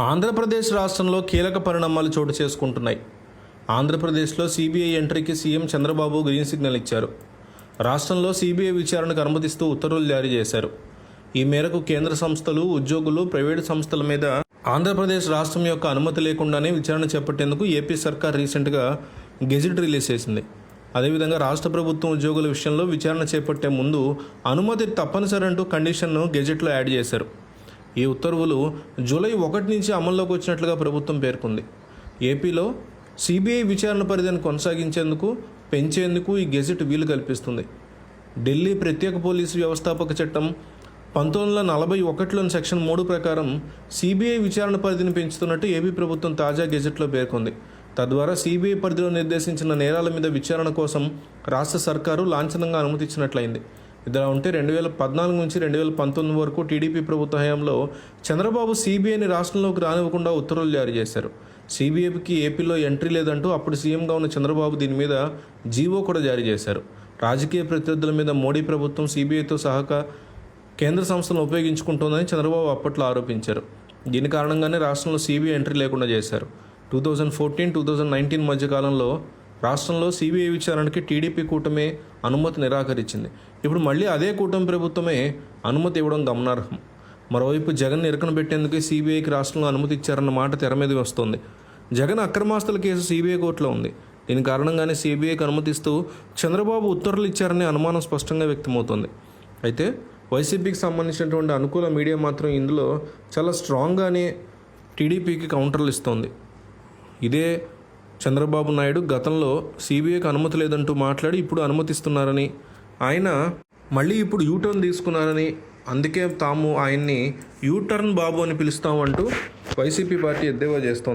ఆంధ్రప్రదేశ్ రాష్ట్రంలో కీలక పరిణామాలు చోటు చేసుకుంటున్నాయి. ఆంధ్రప్రదేశ్లో సిబిఐ ఎంట్రీకి సీఎం చంద్రబాబు గ్రీన్ సిగ్నల్ ఇచ్చారు. రాష్ట్రంలో సిబిఐ విచారణకు అనుమతిస్తూ ఉత్తర్వులు జారీ చేశారు. ఈ మేరకు కేంద్ర సంస్థలు ఉద్యోగులు ప్రైవేటు సంస్థల మీద ఆంధ్రప్రదేశ్ రాష్ట్రం యొక్క అనుమతి లేకుండానే విచారణ చేపట్టేందుకు ఏపీ సర్కార్ రీసెంట్గా గెజిట్ రిలీజ్ చేసింది. అదేవిధంగా రాష్ట్ర ప్రభుత్వం ఉద్యోగుల విషయంలో విచారణ చేపట్టే ముందు అనుమతి తప్పనిసరి అంటూ కండిషన్ను గెజెట్లో యాడ్ చేశారు. ఈ ఉత్తర్వులు జూలై ఒకటి నుంచి అమల్లోకి వచ్చినట్లుగా ప్రభుత్వం పేర్కొంది. ఏపీలో సిబిఐ విచారణ పరిధిని కొనసాగించేందుకు పెంచేందుకు ఈ గెజెట్ వీలు కల్పిస్తుంది. ఢిల్లీ ప్రత్యేక పోలీసు వ్యవస్థాపక చట్టం పంతొమ్మిది వందల నలభై ఒకటిలోని సెక్షన్ మూడు ప్రకారం సిబిఐ విచారణ పరిధిని పెంచుతున్నట్టు ఏపీ ప్రభుత్వం తాజా గెజెట్లో పేర్కొంది. తద్వారా సిబిఐ పరిధిలో నిర్దేశించిన నేరాల మీద విచారణ కోసం రాష్ట్ర సర్కారు లాంఛనంగా అనుమతించినట్లయింది ఇదిలా ఉంటే రెండు వేల పద్నాలుగు నుంచి రెండు వేల పంతొమ్మిది వరకు టీడీపీ ప్రభుత్వ హయాంలో చంద్రబాబు సిబిఐని రాష్ట్రంలోకి రానివ్వకుండా ఉత్తర్వులు జారీ చేశారు. సిబిఐకి ఏపీలో ఎంట్రీ లేదంటూ అప్పుడు సీఎంగా ఉన్న చంద్రబాబు దీని మీద జీవో కూడా జారీ చేశారు. రాజకీయ ప్రత్యర్థుల మీద మోడీ ప్రభుత్వం సిబిఐతో సహకా కేంద్ర సంస్థలను ఉపయోగించుకుంటోందని చంద్రబాబు అప్పట్లో ఆరోపించారు. దీని కారణంగానే రాష్ట్రంలో సిబిఐ ఎంట్రీ లేకుండా చేశారు. Two thousand fourteen two thousand nineteen మధ్య కాలంలో రాష్ట్రంలో సిబిఐ విచారణకి టీడీపీ కూటమే అనుమతి నిరాకరించింది. ఇప్పుడు మళ్ళీ అదే కూటమి ప్రభుత్వమే అనుమతి ఇవ్వడం గమనార్హం. మరోవైపు జగన్ ఇరకన పెట్టేందుకే సిబిఐకి రాష్ట్రంలో అనుమతి ఇచ్చారన్న మాట తెర మీద వస్తోంది. జగన్ అక్రమాస్తుల కేసు సిబిఐ కోర్టులో ఉంది. దీని కారణంగానే సిబిఐకి అనుమతిస్తూ చంద్రబాబు ఉత్తర్వులు ఇచ్చారనే అనుమానం స్పష్టంగా వ్యక్తమవుతోంది. అయితే వైసీపీకి సంబంధించినటువంటి అనుకూల మీడియా మాత్రం ఇందులో చాలా స్ట్రాంగ్గానే టీడీపీకి కౌంటర్లు ఇస్తోంది. ఇదే చంద్రబాబు నాయుడు గతంలో సిబిఐకి అనుమతి లేదంటూ మాట్లాడి ఇప్పుడు అనుమతిస్తున్నారని. ఆయన మళ్ళీ ఇప్పుడు యూటర్న్ తీసుకున్నారని. అందుకే తాము ఆయన్ని యూటర్న్ బాబు అని పిలుస్తామంటూ వైసీపీ పార్టీ ఎద్దేవా చేస్తోంది.